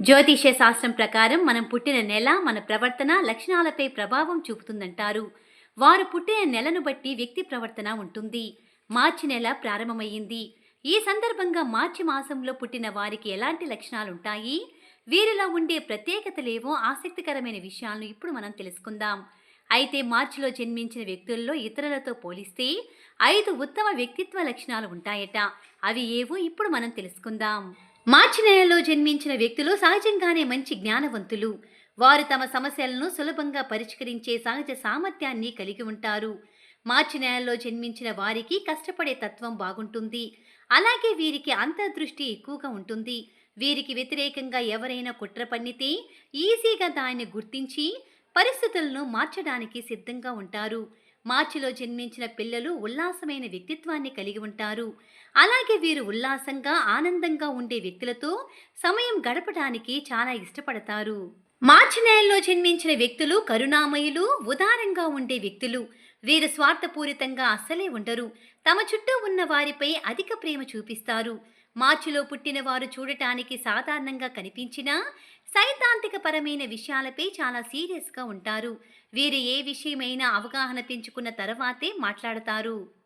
జ్యోతిష్య శాస్త్రం ప్రకారం మనం పుట్టిన నెల మన ప్రవర్తన లక్షణాలపై ప్రభావం చూపుతుందంటారు. వారు పుట్టిన నెలను బట్టి వ్యక్తి ప్రవర్తన ఉంటుంది. మార్చి నెల ప్రారంభమయ్యింది. ఈ సందర్భంగా మార్చి మాసంలో పుట్టిన వారికి ఎలాంటి లక్షణాలుంటాయి? వీరిలో ఉండే ప్రత్యేకతలేవో ఆసక్తికరమైన విషయాలను ఇప్పుడు మనం తెలుసుకుందాం. అయితే మార్చిలో జన్మించిన వ్యక్తుల్లో ఇతరులతో పోలిస్తే ఐదు ఉత్తమ వ్యక్తిత్వ లక్షణాలు ఉంటాయట. అవి ఏవో ఇప్పుడు మనం తెలుసుకుందాం. మార్చి నెలలో జన్మించిన వ్యక్తులు సహజంగానే మంచి జ్ఞానవంతులు. వారు తమ సమస్యలను సులభంగా పరిష్కరించే సహజ సామర్థ్యాన్ని కలిగి ఉంటారు. మార్చి నెలలో జన్మించిన వారికి కష్టపడే తత్వం బాగుంటుంది. అలాగే వీరికి అంతర్దృష్టి ఎక్కువగా ఉంటుంది. వీరికి వ్యతిరేకంగా ఎవరైనా కుట్ర పన్నితే ఈజీగా దాన్ని గుర్తించి పరిస్థితులను మార్చడానికి సిద్ధంగా ఉంటారు. మార్చిలో జన్మించిన పిల్లలు ఉల్లాసమైన వ్యక్తిత్వాన్ని కలిగి ఉంటారు. అలాగే వీరు ఉల్లాసంగా ఆనందంగా ఉండే వ్యక్తులతో సమయం గడపడానికి చాలా ఇష్టపడతారు. మార్చి నెలలో జన్మించిన వ్యక్తులు కరుణామయులు ఉదారంగా ఉండే వ్యక్తులు. వీరు స్వార్థపూరితంగా అస్సలే ఉండరు. తమ చుట్టూ ఉన్న వారిపై అధిక ప్రేమ చూపిస్తారు. మార్చిలో పుట్టిన వారు చూడటానికి సాధారణంగా కనిపించినా సైద్ధాంతిక పరమైన విషయాలపై చాలా సీరియస్గా ఉంటారు. వీరు ఏ విషయమైనా అవగాహన పెంచుకున్న తర్వాతే మాట్లాడతారు.